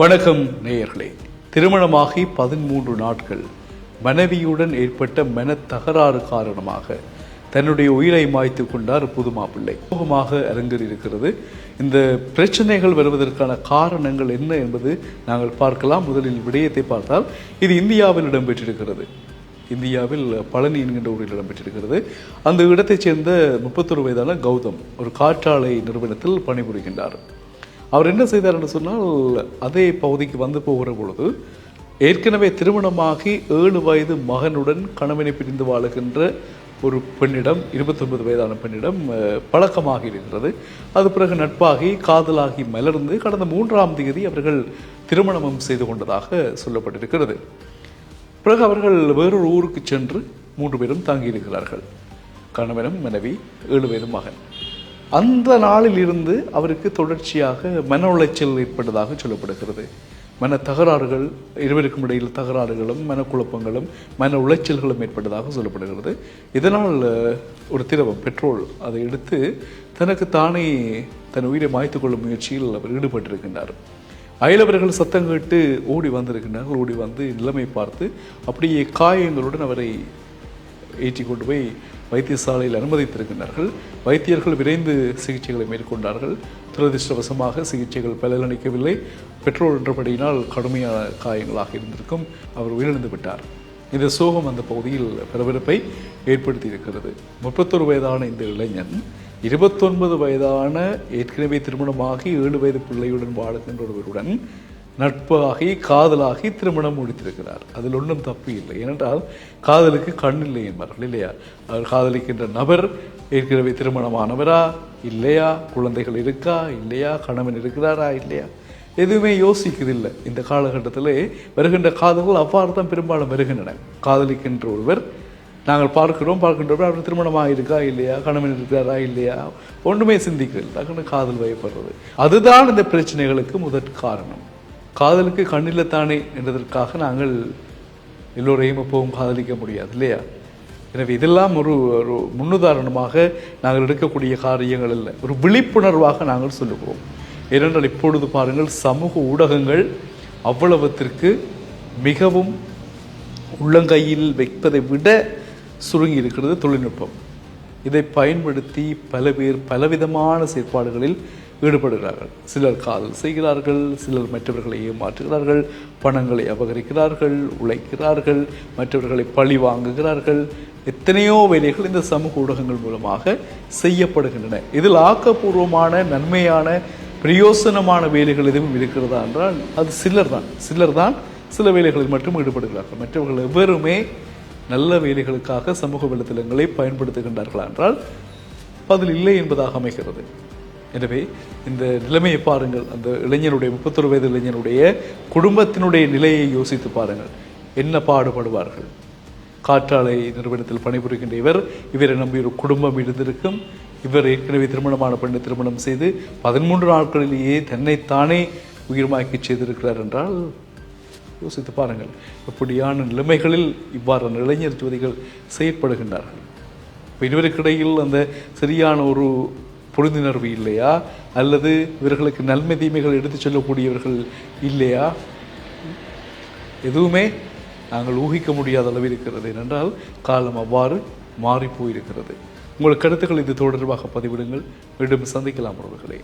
வணக்கம் நேயர்களே. திருமணமாகி பதிமூன்று நாட்கள். மனைவியுடன் ஏற்பட்ட மன தகராறு காரணமாக தன்னுடைய உயிரை மாய்த்து கொண்டார் புது மாப்பிள்ளை சோகமாக அரங்கேறியிருக்கிறது. இந்த பிரச்சனைகள் வருவதற்கான காரணங்கள் என்ன என்பது நாங்கள் பார்க்கலாம். முதலில் விடயத்தை பார்த்தால் இது இந்தியாவில் இடம்பெற்றிருக்கிறது. இந்தியாவில் பழனி என்கின்ற ஊரில் இடம்பெற்றிருக்கிறது. அந்த இடத்தைச் சேர்ந்த முப்பத்தொரு வயதான கௌதம் ஒரு காற்றாலை நிறுவனத்தில் பணிபுரிகின்றார். அவர் என்ன செய்தார் என்று சொன்னால் அதே பகுதிக்கு வந்து போகிற பொழுது ஏற்கனவே திருமணமாகி ஏழு வயது மகனுடன் கணவனை பிரிந்து வாழுகின்ற ஒரு பெண்ணிடம் இருபத்தொன்பது வயதான பெண்ணிடம் பழக்கமாக இருக்கிறது. அது பிறகு நட்பாகி காதலாகி மலர்ந்து கடந்த மூன்றாம் தேதி அவர்கள் திருமணமும் செய்து கொண்டதாக சொல்லப்பட்டிருக்கிறது. பிறகு அவர்கள் வேறொரு ஊருக்கு சென்று மூன்று பேரும் தங்கியிருக்கிறார்கள். கணவனும் மனைவி ஏழு வயது மகன். அந்த நாளில் இருந்து அவருக்கு தொடர்ச்சியாக மன உளைச்சல் ஏற்பட்டதாக சொல்லப்படுகிறது. மன தகராறுகள் இருவருக்கும் இடையில் தகராறுகளும் மனக்குழப்பங்களும் மன உளைச்சல்களும் ஏற்பட்டதாக சொல்லப்படுகிறது. இதனால் ஒரு திரவம் பெட்ரோல் அதை எடுத்து தனக்கு தானே தன் உயிரை மாய்த்து கொள்ளும் முயற்சியில் அவர் ஈடுபட்டிருக்கின்றார். அயலவர்கள் சத்தம் கேட்டு ஓடி வந்திருக்கின்றார்கள். ஓடி வந்து நிலைமை பார்த்து அப்படியே காயங்களுடன் அவரை ஏற்றி கொண்டு போய் வைத்தியசாலையில் அனுமதித்திருக்கின்றார்கள். வைத்தியர்கள் விரைந்து சிகிச்சைகளை மேற்கொண்டார்கள். துரதிருஷ்டவசமாக சிகிச்சைகள் பலனளிக்கவில்லை. பெட்ரோல் என்றபடியினால் கடுமையான காயங்களாக இருந்திருக்கும். அவர் உயிரிழந்து விட்டார். இந்த சோகம் அந்த பகுதியில் பரபரப்பை ஏற்படுத்தி இருக்கிறது முப்பத்தொரு வயதான இந்த இளைஞன் இருபத்தொன்பது வயதான ஏற்கனவே திருமணமாகி ஏழு வயது பிள்ளையுடன் வாழுகின்ற ஒருவருடன் நட்பாகி காதலாகி திருமணம் முடித்திருக்கிறார். அதில் ஒன்றும் தப்பு இல்லை. ஏனென்றால் காதலுக்கு கண் இல்லை என்பார்கள் இல்லையா? அவர் காதலிக்கின்ற நபர் ஏற்கனவே திருமணமானவரா? இல்லையா? குழந்தைகள் இருக்கா? இல்லையா? கணவன் இருக்கிறாரா? இல்லையா? எதுவுமே யோசிக்கிறதில்லை இந்த காலகட்டத்தில் வருகின்ற காதல்கள் அவ்வாறு தான் பெரும்பாலும் வருகின்றன. காதலிக்கின்ற ஒருவர் நாங்கள் பார்க்கிறோம் பார்க்கின்றவர் அவர் திருமணமாக இருக்கா? இல்லையா? கணவன் இருக்கிறாரா? இல்லையா? ஒன்றுமே சிந்திக்கிறது டக்குன்னு காதல் வயப்படுறது அதுதான் இந்த பிரச்சனைகளுக்கு முதற் காரணம். காதலுக்கு கண்ணில் தானே என்றதற்காக நாங்கள் எல்லோரையும் எப்பவும் காதலிக்க முடியாது இல்லையா? எனவே இதெல்லாம் ஒரு ஒரு முன்னுதாரணமாக நாங்கள் எடுக்கக்கூடிய காரியங்கள் இல்லை ஒரு விழிப்புணர்வாக நாங்கள் சொல்லுகிறோம். ஏனென்றால் இப்பொழுது பாருங்கள் சமூக ஊடகங்கள் அவ்வளவத்திற்கு மிகவும் உள்ளங்கையில் வைப்பதை விட சுருங்கி இருக்கிறது தொழில்நுட்பம். இதை பயன்படுத்தி பல பேர் பலவிதமான செயற்பாடுகளில் ஈடுபடுகிறார்கள். சிலர் காதல் செய்கிறார்கள் சிலர் மற்றவர்களை ஏமாற்றுகிறார்கள் பணங்களை அபகரிக்கிறார்கள் உழைக்கிறார்கள் மற்றவர்களை பழி வாங்குகிறார்கள். எத்தனையோ வேலைகள் இந்த சமூக ஊடகங்கள் மூலமாக செய்யப்படுகின்றன. இதில் ஆக்கப்பூர்வமான நன்மையான பிரயோசனமான வேலைகள் எதுவும் இருக்கிறதா என்றால் அது சிலர் தான். சிலர் தான் சில வேலைகளில் மட்டும் ஈடுபடுகிறார்கள். மற்றவர்கள் எவருமே நல்ல வேலைகளுக்காக சமூக வலைத்தளங்களை பயன்படுத்துகின்றார்களா என்றால் பதில் இல்லை என்பதாக அமைகிறது. எனவே இந்த நிலைமையை பாருங்கள். அந்த இளைஞனுடைய முப்பத்தொரு வயது இளைஞனுடைய குடும்பத்தினுடைய நிலையை யோசித்து பாருங்கள். என்ன பாடுபடுவார்கள்? காற்றாலை நிறுவனத்தில் பணிபுரிகின்ற இவர் இவரை நம்பி ஒரு குடும்பம் இருந்திருக்கும் இவர் ஏற்கனவே திருமணமான பெண்ணை திருமணம் செய்து பதிமூன்று நாட்களிலேயே தன்னைத்தானே உயிர்மாக்கி செய்திருக்கிறார் என்றால் யோசித்து பாருங்கள். இப்படியான நிலைமைகளில் இவ்வாறான இளைஞர் ஜோதிகள் செயற்படுகின்றார்கள். இப்ப இருவருக்கிடையில் அந்த சரியான ஒரு புரிந்துணர்வு இல்லையா? அல்லது இவர்களுக்கு நன்மை தீமைகள் எடுத்துச் செல்லக்கூடியவர்கள் இல்லையா? எதுவுமே நாங்கள் ஊகிக்க முடியாத அளவு இருக்கிறது. ஏனென்றால் காலம் அவ்வாறு மாறிப்போயிருக்கிறது. உங்கள் கருத்துக்கள் இது தொடர்பாக பதிவிடுங்கள். மீண்டும் சந்திக்கலாம் உறவுகளே